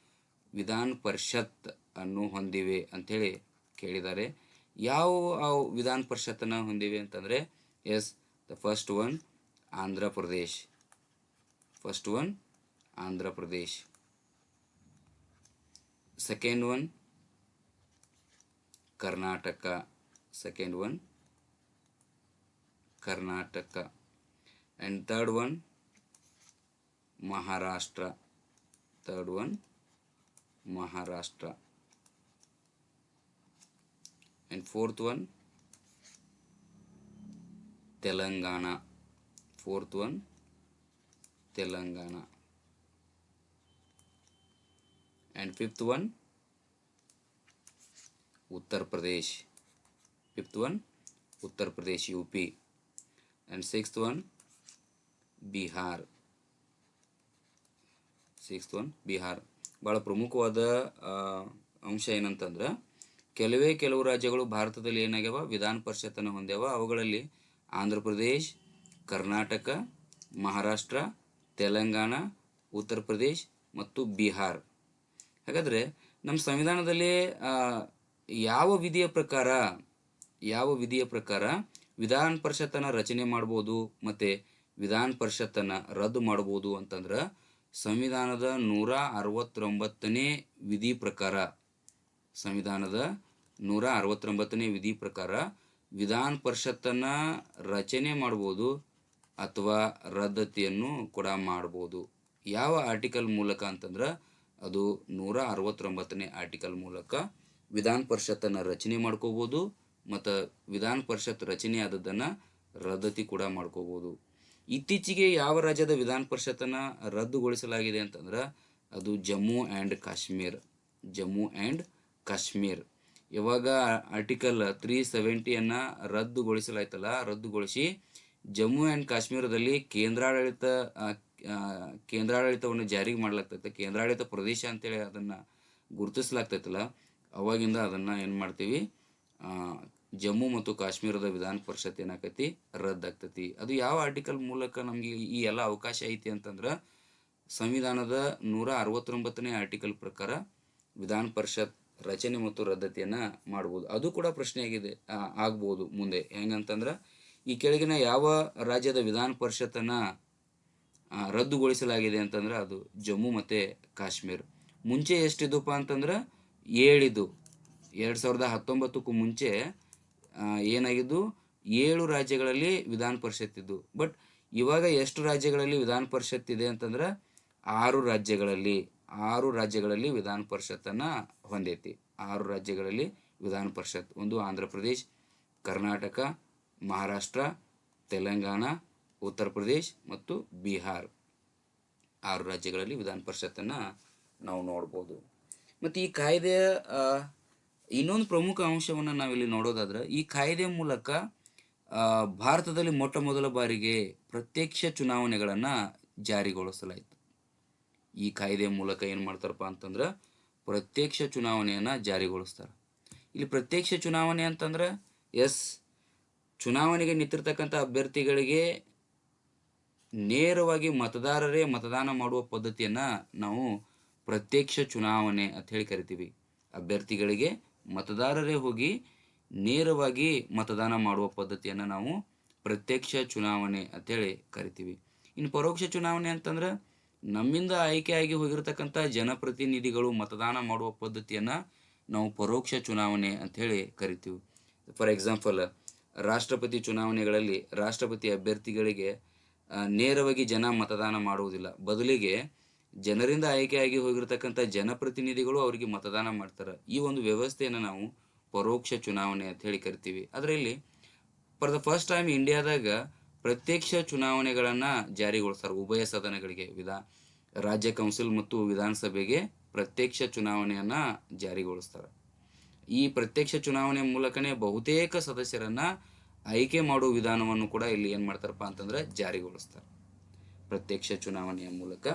Speaker 1: ವಿಧಾನ ಪರಿಷತ್ ಅನ್ನು ಹೊಂದಿವೆ ಅಂಥೇಳಿ ಕೇಳಿದ್ದಾರೆ. ಯಾವ ವಿಧಾನ ಪರಿಷತ್ತನ್ನು ಹೊಂದಿವೆ ಅಂತಂದರೆ, yes, the first one Andhra Pradesh. First one Andhra Pradesh. Second one Karnataka second one Karnataka and third one Maharashtra third one Maharashtra and fourth one Telangana fourth one Telangana and fifth one Pradesh fifth one Uttar Pradesh U P and sixth one Bihar sixth one Bihar ಭಾಳ ಪ್ರಮುಖವಾದ ಅಂಶ ಏನಂತಂದ್ರೆ, ಕೆಲವೇ ಕೆಲವು ರಾಜ್ಯಗಳು ಭಾರತದಲ್ಲಿ ಏನಾಗ್ಯಾವ? ವಿಧಾನ ಪರಿಷತ್ತನ್ನು ಹೊಂದ್ಯಾವ. ಅವುಗಳಲ್ಲಿ ಆಂಧ್ರ ಪ್ರದೇಶ್, ಕರ್ನಾಟಕ, ಮಹಾರಾಷ್ಟ್ರ, ತೆಲಂಗಾಣ, ಉತ್ತರ ಪ್ರದೇಶ್ ಮತ್ತು ಬಿಹಾರ್. ಹಾಗಾದರೆ, ನಮ್ಮ ಸಂವಿಧಾನದಲ್ಲಿ ಯಾವ ವಿಧಿಯ ಪ್ರಕಾರ, ಯಾವ ವಿಧಿಯ ಪ್ರಕಾರ ವಿಧಾನ ಪರಿಷತ್ತನ್ನು ರಚನೆ ಮಾಡ್ಬೋದು ಮತ್ತು ವಿಧಾನ ಪರಿಷತ್ತನ್ನು ರದ್ದು ಮಾಡ್ಬೋದು ಅಂತಂದ್ರೆ ಸಂವಿಧಾನದ ನೂರ ಅರವತ್ತೊಂಬತ್ತನೇ ವಿಧಿ ಪ್ರಕಾರ, ಸಂವಿಧಾನದ ನೂರ ಅರವತ್ತೊಂಬತ್ತನೇ ವಿಧಿ ಪ್ರಕಾರ ವಿಧಾನ ಪರಿಷತ್ತನ್ನು ರಚನೆ ಮಾಡ್ಬೋದು ಅಥವಾ ರದ್ದತಿಯನ್ನು ಕೂಡ ಮಾಡ್ಬೋದು. ಯಾವ ಆರ್ಟಿಕಲ್ ಮೂಲಕ ಅಂತಂದ್ರೆ ಅದು ನೂರ ಅರವತ್ತೊಂಬತ್ತನೇ ಆರ್ಟಿಕಲ್ ಮೂಲಕ ವಿಧಾನ ಪರಿಷತ್ತನ್ನು ರಚನೆ ಮಾಡ್ಕೋಬೋದು, ಮತ್ತು ವಿಧಾನ ಪರಿಷತ್ ರಚನೆ ಆದದ್ದನ್ನು ರದ್ದತಿ ಕೂಡ ಮಾಡ್ಕೋಬೋದು. ಇತ್ತೀಚೆಗೆ ಯಾವ ರಾಜ್ಯದ ವಿಧಾನ ಪರಿಷತ್ತನ್ನು ರದ್ದುಗೊಳಿಸಲಾಗಿದೆ ಅಂತಂದ್ರೆ ಅದು ಜಮ್ಮು ಆ್ಯಂಡ್ ಕಾಶ್ಮೀರ್. ಜಮ್ಮು ಆ್ಯಂಡ್ ಕಾಶ್ಮೀರ್. ಇವಾಗ ಆರ್ಟಿಕಲ್ ತ್ರೀ ಸೆವೆಂಟಿಯನ್ನು ರದ್ದುಗೊಳಿಸಲಾಯ್ತಲ್ಲ, ರದ್ದುಗೊಳಿಸಿ ಜಮ್ಮು ಆ್ಯಂಡ್ ಕಾಶ್ಮೀರದಲ್ಲಿ ಕೇಂದ್ರಾಡಳಿತ ಕೇಂದ್ರಾಡಳಿತವನ್ನು ಜಾರಿಗೆ ಮಾಡಲಾಗ್ತೈತೆ. ಕೇಂದ್ರಾಡಳಿತ ಪ್ರದೇಶ ಅಂತೇಳಿ ಅದನ್ನು ಗುರುತಿಸಲಾಗ್ತೈತಲ್ಲ. ಅವಾಗಿಂದ ಅದನ್ನು ಏನು ಮಾಡ್ತೀವಿ ಜಮ್ಮು ಮತ್ತು ಕಾಶ್ಮೀರದ ವಿಧಾನ ಪರಿಷತ್ ಏನಾಕತಿ, ರದ್ದಾಗ್ತತಿ. ಅದು ಯಾವ ಆರ್ಟಿಕಲ್ ಮೂಲಕ ನಮಗೆ ಈ ಎಲ್ಲ ಅವಕಾಶ ಐತಿ ಅಂತಂದ್ರೆ, ಸಂವಿಧಾನದ ನೂರ ಅರವತ್ತೊಂಬತ್ತನೇ ಆರ್ಟಿಕಲ್ ಪ್ರಕಾರ ವಿಧಾನ ಪರಿಷತ್ ರಚನೆ ಮತ್ತು ರದ್ದತಿಯನ್ನು ಮಾಡ್ಬೋದು. ಅದು ಕೂಡ ಪ್ರಶ್ನೆಯಾಗಿದೆ ಆಗ್ಬೋದು ಮುಂದೆ. ಹೆಂಗಂತಂದ್ರೆ, ಈ ಕೆಳಗಿನ ಯಾವ ರಾಜ್ಯದ ವಿಧಾನ ಪರಿಷತ್ತನ್ನು ರದ್ದುಗೊಳಿಸಲಾಗಿದೆ ಅಂತಂದ್ರೆ ಅದು ಜಮ್ಮು ಮತ್ತು ಕಾಶ್ಮೀರ್. ಮುಂಚೆ ಎಷ್ಟಿದ್ದಪ್ಪ ಅಂತಂದ್ರೆ ಏಳಿದು, ಎರಡು ಸಾವಿರದ ಹತ್ತೊಂಬತ್ತಕ್ಕೂ ಮುಂಚೆ ಏನಾಗಿದ್ದು, ಏಳು ರಾಜ್ಯಗಳಲ್ಲಿ ವಿಧಾನ ಪರಿಷತ್ ಇದ್ದು. ಬಟ್ ಇವಾಗ ಎಷ್ಟು ರಾಜ್ಯಗಳಲ್ಲಿ ವಿಧಾನ ಪರಿಷತ್ ಇದೆ ಅಂತಂದ್ರೆ, ಆರು ರಾಜ್ಯಗಳಲ್ಲಿ ಆರು ರಾಜ್ಯಗಳಲ್ಲಿ ವಿಧಾನ ಪರಿಷತ್ತನ್ನು ಹೊಂದೈತಿ. ಆರು ರಾಜ್ಯಗಳಲ್ಲಿ ವಿಧಾನ ಪರಿಷತ್. ಒಂದು ಆಂಧ್ರ ಪ್ರದೇಶ್, ಕರ್ನಾಟಕ, ಮಹಾರಾಷ್ಟ್ರ, ತೆಲಂಗಾಣ, ಉತ್ತರ ಪ್ರದೇಶ್ ಮತ್ತು ಬಿಹಾರ್. ಆರು ರಾಜ್ಯಗಳಲ್ಲಿ ವಿಧಾನ ಪರಿಷತ್ತನ್ನು ನಾವು ನೋಡ್ಬೋದು. ಮತ್ತು ಈ ಕಾಯ್ದೆಯ ಇನ್ನೊಂದು ಪ್ರಮುಖ ಅಂಶವನ್ನು ನಾವಿಲ್ಲಿ ನೋಡೋದಾದ್ರೆ, ಈ ಕಾಯ್ದೆ ಮೂಲಕ ಭಾರತದಲ್ಲಿ ಮೊಟ್ಟ ಮೊದಲ ಬಾರಿಗೆ ಪ್ರತ್ಯಕ್ಷ ಚುನಾವಣೆಗಳನ್ನು ಜಾರಿಗೊಳಿಸಲಾಯಿತು. ಈ ಕಾಯ್ದೆ ಮೂಲಕ ಏನು ಮಾಡ್ತಾರಪ್ಪ ಅಂತಂದ್ರೆ, ಪ್ರತ್ಯಕ್ಷ ಚುನಾವಣೆಯನ್ನು ಜಾರಿಗೊಳಿಸ್ತಾರೆ. ಇಲ್ಲಿ ಪ್ರತ್ಯಕ್ಷ ಚುನಾವಣೆ ಅಂತಂದ್ರೆ, ಎಸ್, ಚುನಾವಣೆಗೆ ನಿಂತಿರ್ತಕ್ಕಂಥ ಅಭ್ಯರ್ಥಿಗಳಿಗೆ ನೇರವಾಗಿ ಮತದಾರರೇ ಮತದಾನ ಮಾಡುವ ಪದ್ಧತಿಯನ್ನು ನಾವು ಪ್ರತ್ಯಕ್ಷ ಚುನಾವಣೆ ಅಂತ ಹೇಳಿ ಕರಿತೀವಿ. ಅಭ್ಯರ್ಥಿಗಳಿಗೆ ಮತದಾರರೇ ಹೋಗಿ ನೇರವಾಗಿ ಮತದಾನ ಮಾಡುವ ಪದ್ಧತಿಯನ್ನು ನಾವು ಪ್ರತ್ಯಕ್ಷ ಚುನಾವಣೆ ಅಂತೇಳಿ ಕರಿತೀವಿ. ಇನ್ನು ಪರೋಕ್ಷ ಚುನಾವಣೆ ಅಂತಂದ್ರೆ ನಮ್ಮಿಂದ ಆಯ್ಕೆಯಾಗಿ ಹೋಗಿರ್ತಕ್ಕಂಥ ಜನಪ್ರತಿನಿಧಿಗಳು ಮತದಾನ ಮಾಡುವ ಪದ್ಧತಿಯನ್ನು ನಾವು ಪರೋಕ್ಷ ಚುನಾವಣೆ ಅಂಥೇಳಿ ಕರಿತೀವಿ. ಫಾರ್ ಎಕ್ಸಾಂಪಲ್, ರಾಷ್ಟ್ರಪತಿ ಚುನಾವಣೆಗಳಲ್ಲಿ ರಾಷ್ಟ್ರಪತಿ ಅಭ್ಯರ್ಥಿಗಳಿಗೆ ನೇರವಾಗಿ ಜನ ಮತದಾನ ಮಾಡುವುದಿಲ್ಲ. ಬದಲಿಗೆ ಜನರಿಂದ ಆಯ್ಕೆಯಾಗಿ ಹೋಗಿರ್ತಕ್ಕಂಥ ಜನಪ್ರತಿನಿಧಿಗಳು ಅವರಿಗೆ ಮತದಾನ ಮಾಡ್ತಾರೆ. ಈ ಒಂದು ವ್ಯವಸ್ಥೆಯನ್ನು ನಾವು ಪರೋಕ್ಷ ಚುನಾವಣೆ ಅಂತ ಹೇಳಿ ಕರಿತೀವಿ. ಅದರಲ್ಲಿ ಫಾರ್ ದ ಫಸ್ಟ್ ಟೈಮ್ ಇಂಡಿಯಾದಾಗ ಪ್ರತ್ಯಕ್ಷ ಚುನಾವಣೆಗಳನ್ನು ಜಾರಿಗೊಳಿಸ್ತಾರೆ ಉಭಯ ಸದನಗಳಿಗೆ. ವಿಧಾ ರಾಜ್ಯ ಕೌನ್ಸಿಲ್ ಮತ್ತು ವಿಧಾನಸಭೆಗೆ ಪ್ರತ್ಯಕ್ಷ ಚುನಾವಣೆಯನ್ನು ಜಾರಿಗೊಳಿಸ್ತಾರೆ. ಈ ಪ್ರತ್ಯಕ್ಷ ಚುನಾವಣೆ ಮೂಲಕನೇ ಬಹುತೇಕ ಸದಸ್ಯರನ್ನ ಆಯ್ಕೆ ಮಾಡುವ ವಿಧಾನವನ್ನು ಕೂಡ ಇಲ್ಲಿ ಏನು ಮಾಡ್ತಾರಪ್ಪ ಅಂತಂದ್ರೆ ಜಾರಿಗೊಳಿಸ್ತಾರೆ. ಪ್ರತ್ಯಕ್ಷ ಚುನಾವಣೆಯ ಮೂಲಕ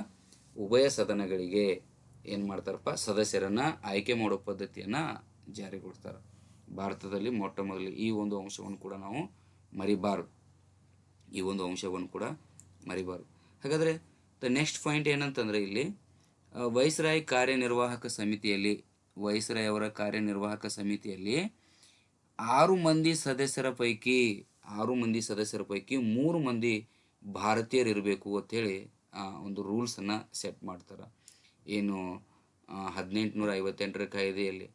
Speaker 1: ಉಭಯ ಸದನಗಳಿಗೆ ಏನು ಮಾಡ್ತಾರಪ್ಪ? ಸದಸ್ಯರನ್ನ ಆಯ್ಕೆ ಮಾಡೋ ಪದ್ಧತಿಯನ್ನು ಜಾರಿಗೊಳಿಸ್ತಾರೆ. ಭಾರತದಲ್ಲಿ ಮೊಟ್ಟ ಮೊದಲು ಈ ಒಂದು ಅಂಶವನ್ನು ಕೂಡ ನಾವು ಮರಿಬಾರ್ದು. ಈ ಒಂದು ಅಂಶವನ್ನು ಕೂಡ ಮರಿಬಾರ್ದು. ಹಾಗಾದರೆ ದ ನೆಕ್ಸ್ಟ್ ಪಾಯಿಂಟ್ ಏನಂತಂದರೆ ಇಲ್ಲಿ ವೈಸ್ರಾಯ್ ಕಾರ್ಯನಿರ್ವಾಹಕ ಸಮಿತಿಯಲ್ಲಿ, ವೈಸ್ರಾಯ್ ಅವರ ಕಾರ್ಯನಿರ್ವಾಹಕ ಸಮಿತಿಯಲ್ಲಿ ಆರು ಮಂದಿ ಸದಸ್ಯರ ಪೈಕಿ, ಆರು ಮಂದಿ ಸದಸ್ಯರ ಪೈಕಿ ಮೂರು ಮಂದಿ ಭಾರತೀಯರಿರಬೇಕು ಅಂಥೇಳಿ ಒಂದು ರೂಲ್ಸನ್ನು ಸೆಟ್ ಮಾಡ್ತಾರೆ. ಏನು ಹದಿನೆಂಟುನೂರ ಐವತ್ತೆಂಟರ ಕಾಯ್ದೆಯಲ್ಲಿ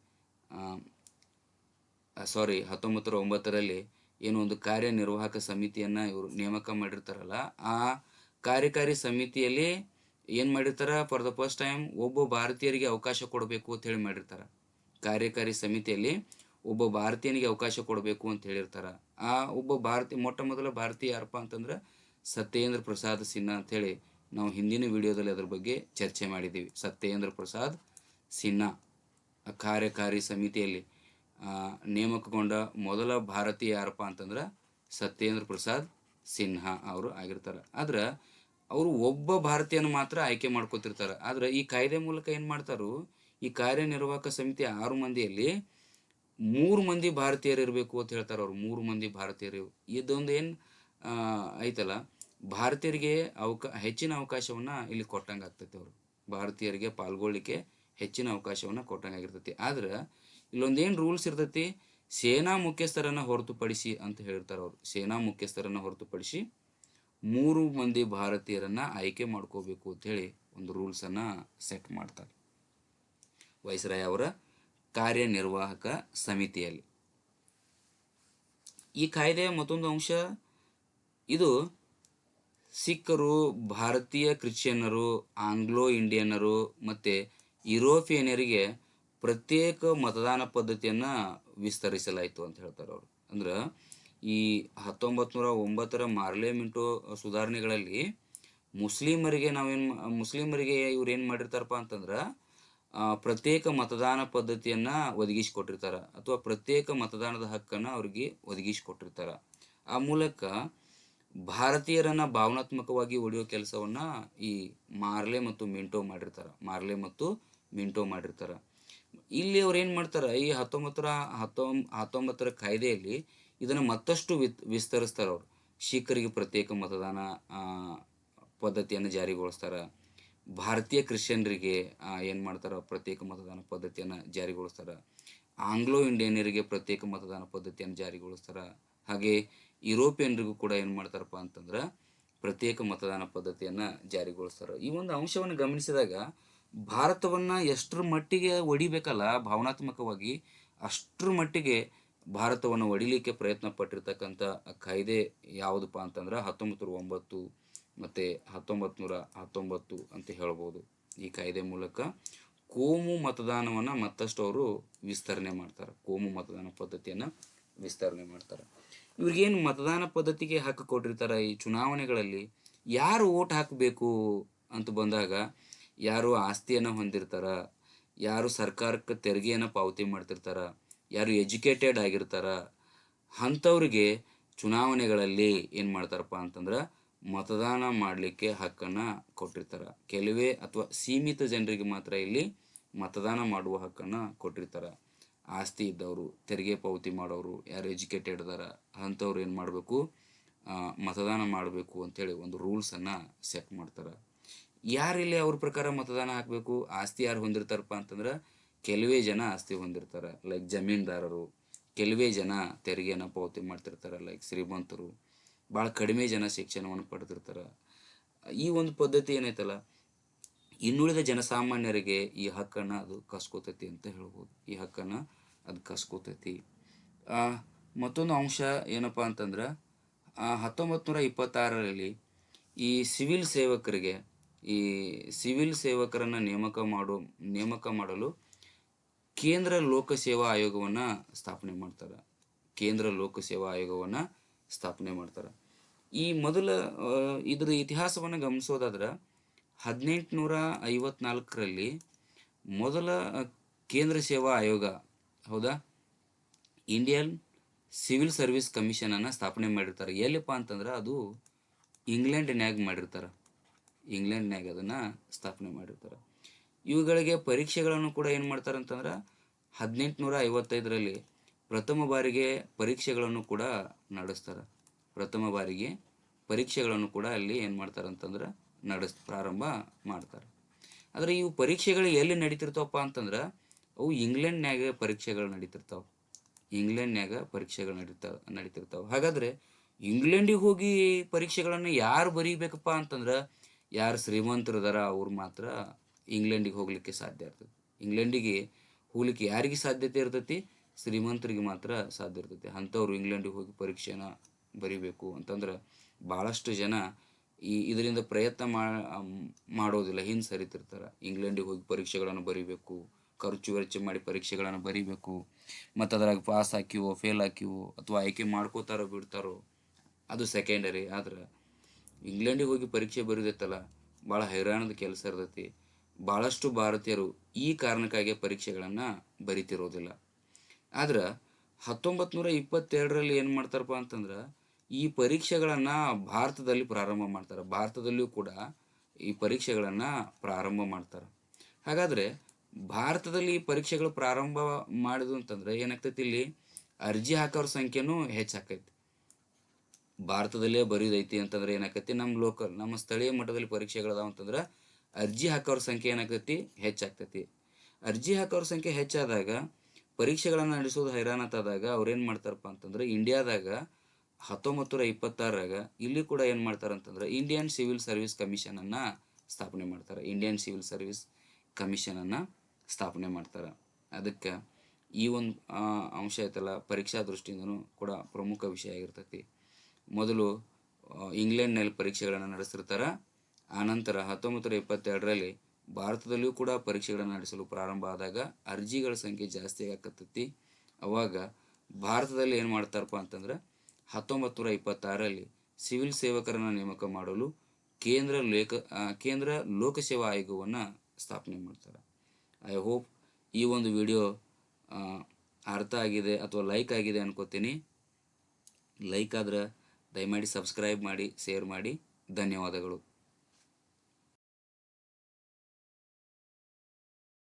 Speaker 1: ಸಾರಿ ಹತ್ತೊಂಬತ್ತರ ಒಂಬತ್ತರಲ್ಲಿ ಏನು ಒಂದು ಕಾರ್ಯನಿರ್ವಾಹಕ ಸಮಿತಿಯನ್ನು ಇವರು ನೇಮಕ ಮಾಡಿರ್ತಾರಲ್ಲ, ಆ ಕಾರ್ಯಕಾರಿ ಸಮಿತಿಯಲ್ಲಿ ಏನು ಮಾಡಿರ್ತಾರೆ ಫಾರ್ ದ ಫಸ್ಟ್ ಟೈಮ್ ಒಬ್ಬ ಭಾರತೀಯರಿಗೆ ಅವಕಾಶ ಕೊಡಬೇಕು ಅಂತ ಹೇಳಿ ಮಾಡಿರ್ತಾರೆ. ಕಾರ್ಯಕಾರಿ ಸಮಿತಿಯಲ್ಲಿ ಒಬ್ಬ ಭಾರತೀಯನಿಗೆ ಅವಕಾಶ ಕೊಡಬೇಕು ಅಂತ ಹೇಳಿರ್ತಾರೆ. ಆ, ಒಬ್ಬ ಭಾರತೀಯ ಮೊಟ್ಟ ಮೊದಲ ಭಾರತೀಯ ಯಾರಪ್ಪ ಅಂತಂದ್ರೆ ಸತ್ಯೇಂದ್ರ ಪ್ರಸಾದ್ ಸಿನ್ಹಾ ಅಂತೇಳಿ ನಾವು ಹಿಂದಿನ ವಿಡಿಯೋದಲ್ಲಿ ಅದರ ಬಗ್ಗೆ ಚರ್ಚೆ ಮಾಡಿದ್ದೀವಿ. ಸತ್ಯೇಂದ್ರ ಪ್ರಸಾದ್ ಸಿನ್ಹಾ ಕಾರ್ಯಕಾರಿ ಸಮಿತಿಯಲ್ಲಿ ನೇಮಕಗೊಂಡ ಮೊದಲ ಭಾರತೀಯ ಯಾರಪ್ಪ ಅಂತಂದ್ರೆ ಸತ್ಯೇಂದ್ರ ಪ್ರಸಾದ್ ಸಿನ್ಹಾ ಅವರು ಆಗಿರ್ತಾರೆ. ಆದ್ರೆ ಅವರು ಒಬ್ಬ ಭಾರತೀಯನ ಮಾತ್ರ ಆಯ್ಕೆ ಮಾಡ್ಕೋತಿರ್ತಾರೆ. ಆದ್ರೆ ಈ ಕಾಯ್ದೆ ಮೂಲಕ ಏನು ಮಾಡ್ತಾರು, ಈ ಕಾರ್ಯನಿರ್ವಾಹಕ ಸಮಿತಿ ಆರು ಮಂದಿಯಲ್ಲಿ ಮೂರು ಮಂದಿ ಭಾರತೀಯರು ಇರಬೇಕು ಅಂತ ಹೇಳ್ತಾರೆ ಅವ್ರು. ಮೂರು ಮಂದಿ ಭಾರತೀಯರು. ಇದೊಂದು ಏನು ಐತಲ್ಲ ಭಾರತೀಯರಿಗೆ ಅವಕಾ, ಹೆಚ್ಚಿನ ಅವಕಾಶವನ್ನು ಇಲ್ಲಿ ಕೊಟ್ಟಂಗೆ ಆಗ್ತೈತೆ ಅವರು. ಭಾರತೀಯರಿಗೆ ಪಾಲ್ಗೊಳ್ಳಿಕ್ಕೆ ಹೆಚ್ಚಿನ ಅವಕಾಶವನ್ನ ಕೊಟ್ಟಂಗೆ ಆಗಿರ್ತೈತಿ ಆದ್ರೆ ಇಲ್ಲೊಂದೇನು ರೂಲ್ಸ್ ಇರ್ತೈತಿ? ಸೇನಾ ಮುಖ್ಯಸ್ಥರನ್ನ ಹೊರತುಪಡಿಸಿ ಅಂತ ಹೇಳಿರ್ತಾರೆ ಅವರು. ಸೇನಾ ಮುಖ್ಯಸ್ಥರನ್ನ ಹೊರತುಪಡಿಸಿ ಮೂರು ಮಂದಿ ಭಾರತೀಯರನ್ನ ಆಯ್ಕೆ ಮಾಡ್ಕೋಬೇಕು ಅಂತ ಹೇಳಿ ಒಂದು ರೂಲ್ಸನ್ನು ಸೆಟ್ ಮಾಡ್ತಾರೆ. ವೈಸ್ರಾಯ್ ಅವರ ಕಾರ್ಯನಿರ್ವಾಹಕ ಸಮಿತಿಯಲ್ಲಿ. ಈ ಕಾಯ್ದೆಯ ಮತ್ತೊಂದು ಅಂಶ, ಇದು ಸಿಖ್ಖರು, ಭಾರತೀಯ ಕ್ರಿಶ್ಚಿಯನ್ನರು, ಆಂಗ್ಲೋ ಇಂಡಿಯನ್ನರು ಮತ್ತು ಯುರೋಪಿಯನ್ನರಿಗೆ ಪ್ರತ್ಯೇಕ ಮತದಾನ ಪದ್ಧತಿಯನ್ನು ವಿಸ್ತರಿಸಲಾಯಿತು ಅಂತ ಹೇಳ್ತಾರೆ ಅವರು. ಅಂದ್ರೆ ಈ ಹತ್ತೊಂಬತ್ತು ನೂರ ಒಂಬತ್ತರ ಮಾರ್ಲೆಮೆಂಟು ಸುಧಾರಣೆಗಳಲ್ಲಿ ಮುಸ್ಲಿಮರಿಗೆ ನಾವೇನು ಮುಸ್ಲಿಮರಿಗೆ ಇವ್ರು ಏನು ಮಾಡಿರ್ತಾರಪ್ಪ ಅಂತಂದ್ರೆ ಪ್ರತ್ಯೇಕ ಮತದಾನ ಪದ್ಧತಿಯನ್ನು ಒದಗಿಸಿಕೊಟ್ಟಿರ್ತಾರೆ. ಅಥವಾ ಪ್ರತ್ಯೇಕ ಮತದಾನದ ಹಕ್ಕನ್ನು ಅವ್ರಿಗೆ ಒದಗಿಸಿಕೊಟ್ಟಿರ್ತಾರೆ. ಆ ಮೂಲಕ ಭಾರತೀಯರನ್ನ ಭಾವನಾತ್ಮಕವಾಗಿ ಒಡೆಯೋ ಕೆಲಸವನ್ನ ಈ ಮಾರ್ಲೆ ಮತ್ತು ಮಿಂಟೋ ಮಾಡಿರ್ತಾರ. ಮಾರ್ಲೆ ಮತ್ತು ಮಿಂಟೋ ಮಾಡಿರ್ತಾರ. ಇಲ್ಲಿ ಅವ್ರು ಏನು ಮಾಡ್ತಾರ, ಈ ಹತ್ತೊಂಬತ್ತರ ಹತ್ತೊಂಬ ಹತ್ತೊಂಬತ್ತರ ಕಾಯ್ದೆಯಲ್ಲಿ ಇದನ್ನ ಮತ್ತಷ್ಟು ವಿತ್, ವಿಸ್ತರಿಸ್ತಾರೆ ಅವರು. ಶಿಖರಿಗೆ ಪ್ರತ್ಯೇಕ ಮತದಾನ ಪದ್ಧತಿಯನ್ನು ಜಾರಿಗೊಳಿಸ್ತಾರ. ಭಾರತೀಯ ಕ್ರಿಶ್ಚಿಯನ್ರಿಗೆ ಏನು ಮಾಡ್ತಾರ, ಪ್ರತ್ಯೇಕ ಮತದಾನ ಪದ್ಧತಿಯನ್ನು ಜಾರಿಗೊಳಿಸ್ತಾರ. ಆಂಗ್ಲೋ ಇಂಡಿಯನ್ನರಿಗೆ ಪ್ರತ್ಯೇಕ ಮತದಾನ ಪದ್ಧತಿಯನ್ನು ಜಾರಿಗೊಳಿಸ್ತಾರೆ. ಹಾಗೆ ಯುರೋಪಿಯನ್ರಿಗೂ ಕೂಡ ಏನು ಮಾಡ್ತಾರಪ್ಪ ಅಂತಂದ್ರೆ ಪ್ರತ್ಯೇಕ ಮತದಾನ ಪದ್ಧತಿಯನ್ನು ಜಾರಿಗೊಳಿಸ್ತಾರೆ. ಈ ಒಂದು ಅಂಶವನ್ನು ಗಮನಿಸಿದಾಗ ಭಾರತವನ್ನು ಎಷ್ಟರ ಮಟ್ಟಿಗೆ ಒಡಿಬೇಕಲ್ಲ, ಭಾವನಾತ್ಮಕವಾಗಿ ಅಷ್ಟರ ಮಟ್ಟಿಗೆ ಭಾರತವನ್ನು ಒಡಿಲಿಕ್ಕೆ ಪ್ರಯತ್ನ ಪಟ್ಟಿರ್ತಕ್ಕಂಥ ಕಾಯ್ದೆ ಯಾವುದಪ್ಪ ಅಂತಂದ್ರೆ ಹತ್ತೊಂಬತ್ತು ನೂರ ಒಂಬತ್ತು ಮತ್ತು ಹತ್ತೊಂಬತ್ತು ನೂರ ಹತ್ತೊಂಬತ್ತು ಅಂತ ಹೇಳ್ಬೋದು. ಈ ಕಾಯ್ದೆ ಮೂಲಕ ಕೋಮು ಮತದಾನವನ್ನು ಮತ್ತಷ್ಟು ಅವರು ವಿಸ್ತರಣೆ ಮಾಡ್ತಾರೆ. ಕೋಮು ಮತದಾನ ಪದ್ಧತಿಯನ್ನು ವಿಸ್ತರಣೆ ಮಾಡ್ತಾರೆ. ಇವ್ರಿಗೇನು ಮತದಾನ ಪದ್ಧತಿಗೆ ಹಕ್ಕು ಕೊಟ್ಟಿರ್ತಾರೆ ಈ ಚುನಾವಣೆಗಳಲ್ಲಿ? ಯಾರು ಓಟ್ ಹಾಕಬೇಕು ಅಂತ ಬಂದಾಗ ಯಾರು ಆಸ್ತಿಯನ್ನು ಹೊಂದಿರ್ತಾರ? ಯಾರು ಸರ್ಕಾರಕ್ಕೆ ತೆರಿಗೆಯನ್ನು ಪಾವತಿ ಮಾಡ್ತಿರ್ತಾರ? ಯಾರು ಎಜುಕೇಟೆಡ್ ಆಗಿರ್ತಾರ? ಅಂಥವ್ರಿಗೆ ಚುನಾವಣೆಗಳಲ್ಲಿ ಏನು ಮಾಡ್ತಾರಪ್ಪ ಅಂತಂದ್ರೆ ಮತದಾನ ಮಾಡಲಿಕ್ಕೆ ಹಕ್ಕನ್ನು ಕೊಟ್ಟಿರ್ತಾರೆ. ಕೆಲವೇ ಅಥವಾ ಸೀಮಿತ ಜನರಿಗೆ ಮಾತ್ರ ಇಲ್ಲಿ ಮತದಾನ ಮಾಡುವ ಹಕ್ಕನ್ನು ಕೊಟ್ಟಿರ್ತಾರೆ. ಆಸ್ತಿ ಇದ್ದವರು, ತೆರಿಗೆ ಪಾವತಿ ಮಾಡೋರು, ಯಾರು ಎಜುಕೇಟೆಡ್ ಅದಾರ ಅಂಥವ್ರು ಏನು ಮಾಡಬೇಕು? ಮತದಾನ ಮಾಡಬೇಕು ಅಂಥೇಳಿ ಒಂದು ರೂಲ್ಸನ್ನು ಸೆಟ್ ಮಾಡ್ತಾರೆ. ಯಾರಿಲ್ಲಿ ಅವ್ರ ಪ್ರಕಾರ ಮತದಾನ ಹಾಕಬೇಕು? ಆಸ್ತಿ ಯಾರು ಹೊಂದಿರ್ತಾರಪ್ಪ ಅಂತಂದ್ರೆ ಕೆಲವೇ ಜನ ಆಸ್ತಿ ಹೊಂದಿರ್ತಾರೆ. ಲೈಕ್ ಜಮೀನ್ದಾರರು, ಕೆಲವೇ ಜನ ತೆರಿಗೆಯನ್ನು ಪಾವತಿ ಮಾಡ್ತಿರ್ತಾರೆ ಲೈಕ್ ಶ್ರೀಮಂತರು ಭಾಳ ಕಡಿಮೆ ಜನ ಶಿಕ್ಷಣವನ್ನು ಪಡೆದಿರ್ತಾರೆ. ಈ ಒಂದು ಪದ್ಧತಿ ಏನೈತಲ್ಲ ಇನ್ನುಳಿದ ಜನಸಾಮಾನ್ಯರಿಗೆ ಈ ಹಕ್ಕನ್ನ ಅದು ಕಸ್ಕೋತೈತಿ ಅಂತ ಹೇಳ್ಬೋದು. ಈ ಹಕ್ಕನ್ನ ಅದು ಕಸ್ಕೋತೈತಿ. ಮತ್ತೊಂದು ಅಂಶ ಏನಪ್ಪ ಅಂತಂದ್ರೆ ಹತ್ತೊಂಬತ್ತು ನೂರ ಇಪ್ಪತ್ತಾರರಲ್ಲಿ ಈ ಸಿವಿಲ್ ಸೇವಕರಿಗೆ, ಈ ಸಿವಿಲ್ ಸೇವಕರನ್ನು ನೇಮಕ ಮಾಡೋ, ನೇಮಕ ಮಾಡಲು ಕೇಂದ್ರ ಲೋಕಸೇವಾ ಆಯೋಗವನ್ನು ಸ್ಥಾಪನೆ ಮಾಡ್ತಾರೆ. ಕೇಂದ್ರ ಲೋಕಸೇವಾ ಆಯೋಗವನ್ನು ಸ್ಥಾಪನೆ ಮಾಡ್ತಾರೆ. ಈ ಮೊದಲ ಇದರ ಇತಿಹಾಸವನ್ನು ಗಮನಿಸೋದಾದ್ರೆ ಹದಿನೆಂಟುನೂರ ಐವತ್ನಾಲ್ಕರಲ್ಲಿ ಮೊದಲ ಕೇಂದ್ರ ಸೇವಾ ಆಯೋಗ, ಹೌದಾ? ಇಂಡಿಯನ್ ಸಿವಿಲ್ ಸರ್ವಿಸ್ ಕಮಿಷನನ್ನು ಸ್ಥಾಪನೆ ಮಾಡಿರ್ತಾರೆ. ಎಲ್ಲಿಪ್ಪ ಅಂತಂದ್ರೆ ಅದು ಇಂಗ್ಲೆಂಡ್ನ್ಯಾಗ ಮಾಡಿರ್ತಾರೆ. ಇಂಗ್ಲೆಂಡ್ನ್ಯಾಗ ಅದನ್ನು ಸ್ಥಾಪನೆ ಮಾಡಿರ್ತಾರೆ. ಇವುಗಳಿಗೆ ಪರೀಕ್ಷೆಗಳನ್ನು ಕೂಡ ಏನು ಮಾಡ್ತಾರೆ ಅಂತಂದ್ರೆ ಹದಿನೆಂಟುನೂರ ಐವತ್ತೈದರಲ್ಲಿ ಪ್ರಥಮ ಬಾರಿಗೆ ಪರೀಕ್ಷೆಗಳನ್ನು ಕೂಡ ನಡೆಸ್ತಾರೆ. ಪ್ರಥಮ ಬಾರಿಗೆ ಪರೀಕ್ಷೆಗಳನ್ನು ಕೂಡ ಅಲ್ಲಿ ಏನು ಮಾಡ್ತಾರೆ ಅಂತಂದ್ರೆ ನಡೆಸ್, ಪ್ರಾರಂಭ ಮಾಡ್ತಾರೆ. ಆದರೆ ಇವು ಪರೀಕ್ಷೆಗಳು ಎಲ್ಲಿ ನಡೀತಿರ್ತಾವಪ್ಪ ಅಂತಂದ್ರೆ, ಅವು ಇಂಗ್ಲೆಂಡ್ನ್ಯಾಗ ಪರೀಕ್ಷೆಗಳು ನಡೀತಿರ್ತಾವೆ. ಇಂಗ್ಲೆಂಡ್ನ್ಯಾಗ ಪರೀಕ್ಷೆಗಳು ನಡೀತಾವ ನಡೀತಿರ್ತಾವೆ. ಹಾಗಾದ್ರೆ ಇಂಗ್ಲೆಂಡಿಗೆ ಹೋಗಿ ಪರೀಕ್ಷೆಗಳನ್ನು ಯಾರು ಬರೀಬೇಕಪ್ಪ ಅಂತಂದ್ರೆ, ಯಾರು ಶ್ರೀಮಂತರು ಅದಾರ ಅವ್ರು ಮಾತ್ರ ಇಂಗ್ಲೆಂಡಿಗೆ ಹೋಗ್ಲಿಕ್ಕೆ ಸಾಧ್ಯ ಇರ್ತದೆ. ಇಂಗ್ಲೆಂಡಿಗೆ ಹೋಗ್ಲಿಕ್ಕೆ ಯಾರಿಗೆ ಸಾಧ್ಯತೆ ಇರ್ತೈತಿ? ಶ್ರೀಮಂತರಿಗೆ ಮಾತ್ರ ಸಾಧ್ಯ ಇರ್ತೈತಿ. ಅಂಥವ್ರು ಇಂಗ್ಲೆಂಡಿಗೆ ಹೋಗಿ ಪರೀಕ್ಷೆನ ಬರಿಬೇಕು ಅಂತಂದ್ರೆ ಭಾಳಷ್ಟು ಜನ ಈ ಇದರಿಂದ ಪ್ರಯತ್ನ ಮಾಡೋದಿಲ್ಲ. ಹಿಂದೆ ಸರಿತಿರ್ತಾರೆ. ಇಂಗ್ಲೆಂಡಿಗೆ ಹೋಗಿ ಪರೀಕ್ಷೆಗಳನ್ನು ಬರಿಬೇಕು. ಖರ್ಚು ವೆಚ್ಚ ಮಾಡಿ ಪರೀಕ್ಷೆಗಳನ್ನು ಬರಿಬೇಕು. ಮತ್ತು ಅದ್ರಾಗ ಪಾಸ್ ಹಾಕಿವೋ ಫೇಲ್ ಹಾಕಿವೋ ಅಥವಾ ಆಯ್ಕೆ ಮಾಡ್ಕೋತಾರೋ ಬಿಡ್ತಾರೋ, ಅದು ಸೆಕೆಂಡರಿ ಆದ್ರೆ ಇಂಗ್ಲೆಂಡಿಗೆ ಹೋಗಿ ಪರೀಕ್ಷೆ ಬರೆದೈತಲ್ಲ, ಭಾಳ ಹೈರಾಣದ ಕೆಲಸ ಇರ್ತೈತಿ. ಭಾಳಷ್ಟು ಭಾರತೀಯರು ಈ ಕಾರಣಕ್ಕಾಗಿ ಪರೀಕ್ಷೆಗಳನ್ನು ಬರಿತಿರೋದಿಲ್ಲ. ಆದ್ರೆ ಹತ್ತೊಂಬತ್ತು ನೂರ ಇಪ್ಪತ್ತೆರಡರಲ್ಲಿ ಏನು ಮಾಡ್ತಾರಪ್ಪ ಅಂತಂದ್ರೆ ಈ ಪರೀಕ್ಷೆಗಳನ್ನು ಭಾರತದಲ್ಲಿ ಪ್ರಾರಂಭ ಮಾಡ್ತಾರೆ. ಭಾರತದಲ್ಲಿಯೂ ಕೂಡ ಈ ಪರೀಕ್ಷೆಗಳನ್ನು ಪ್ರಾರಂಭ ಮಾಡ್ತಾರೆ. ಹಾಗಾದರೆ ಭಾರತದಲ್ಲಿ ಈ ಪರೀಕ್ಷೆಗಳು ಪ್ರಾರಂಭ ಮಾಡಿದ್ವು ಅಂತಂದರೆ ಏನಾಗ್ತೈತಿ ಇಲ್ಲಿ? ಅರ್ಜಿ ಹಾಕೋರ ಸಂಖ್ಯೆನೂ ಹೆಚ್ಚಾಕೈತಿ ಭಾರತದಲ್ಲೇ ಬರೀದೈತಿ ಅಂತಂದ್ರೆ ಏನಾಕೈತಿ ನಮ್ಮ ಲೋಕಲ್ ನಮ್ಮ ಸ್ಥಳೀಯ ಮಟ್ಟದಲ್ಲಿ ಪರೀಕ್ಷೆಗಳದಾವ ಅಂತಂದ್ರೆ ಅರ್ಜಿ ಹಾಕೋರ ಸಂಖ್ಯೆ ಏನಾಗ್ತೈತಿ? ಹೆಚ್ಚಾಗ್ತೈತಿ. ಅರ್ಜಿ ಹಾಕೋರ ಸಂಖ್ಯೆ ಹೆಚ್ಚಾದಾಗ ಪರೀಕ್ಷೆಗಳನ್ನು ನಡೆಸೋದು ಹೈರಾಣತಾದಾಗ ಅವ್ರೇನು ಮಾಡ್ತಾರಪ್ಪ ಅಂತಂದ್ರೆ ಇಂಡಿಯಾದಾಗ ಹತ್ತೊಂಬತ್ತು ನೂರ ಇಲ್ಲಿ ಕೂಡ ಏನು ಮಾಡ್ತಾರೆ ಅಂತಂದ್ರೆ ಇಂಡಿಯನ್ ಸಿವಿಲ್ ಸರ್ವಿಸ್ ಕಮಿಷನನ್ನು ಸ್ಥಾಪನೆ ಮಾಡ್ತಾರೆ. ಇಂಡಿಯನ್ ಸಿವಿಲ್ ಸರ್ವಿಸ್ ಕಮಿಷನನ್ನು ಸ್ಥಾಪನೆ ಮಾಡ್ತಾರೆ. ಅದಕ್ಕೆ ಈ ಒಂದು ಅಂಶ ಐತಲ್ಲ, ಪರೀಕ್ಷಾ ದೃಷ್ಟಿಯಿಂದನೂ ಕೂಡ ಪ್ರಮುಖ ವಿಷಯ ಆಗಿರ್ತೈತಿ. ಮೊದಲು ಇಂಗ್ಲೆಂಡ್ ಇಂಗ್ಲೆಂಡ್ನಲ್ಲಿ ಪರೀಕ್ಷೆಗಳನ್ನು ನಡೆಸಿರ್ತಾರೆ. ಆನಂತರ ಹತ್ತೊಂಬತ್ತು ನೂರ ಇಪ್ಪತ್ತೆರಡರಲ್ಲಿ ಭಾರತದಲ್ಲಿಯೂ ಕೂಡ ಪರೀಕ್ಷೆಗಳನ್ನು ನಡೆಸಲು ಪ್ರಾರಂಭ ಆದಾಗ ಅರ್ಜಿಗಳ ಸಂಖ್ಯೆ ಜಾಸ್ತಿ ಆಗಕತ್ತೈತಿ. ಅವಾಗ ಭಾರತದಲ್ಲಿ ಏನು ಮಾಡ್ತಾರಪ್ಪ ಅಂತಂದ್ರೆ ಹತ್ತೊಂಬತ್ತು ನೂರ ಇಪ್ಪತ್ತಾರರಲ್ಲಿ ಸಿವಿಲ್ ಸೇವಕರನ್ನು ನೇಮಕ ಮಾಡಲು ಕೇಂದ್ರ ಲೇಖ ಕೇಂದ್ರ ಲೋಕಸೇವಾ ಆಯೋಗವನ್ನು ಸ್ಥಾಪನೆ ಮಾಡ್ತಾರೆ. ಐ ಹೋಪ್ ಈ ಒಂದು ವಿಡಿಯೋ ಅರ್ಥ ಆಗಿದೆ ಅಥವಾ ಲೈಕ್ ಆಗಿದೆ ಅನ್ಕೋತೀನಿ. ಲೈಕ್ ಆದ್ರೆ ದಯಮಾಡಿ ಸಬ್ಸ್ಕ್ರೈಬ್ ಮಾಡಿ ಶೇರ್ ಮಾಡಿ. ಧನ್ಯವಾದಗಳು.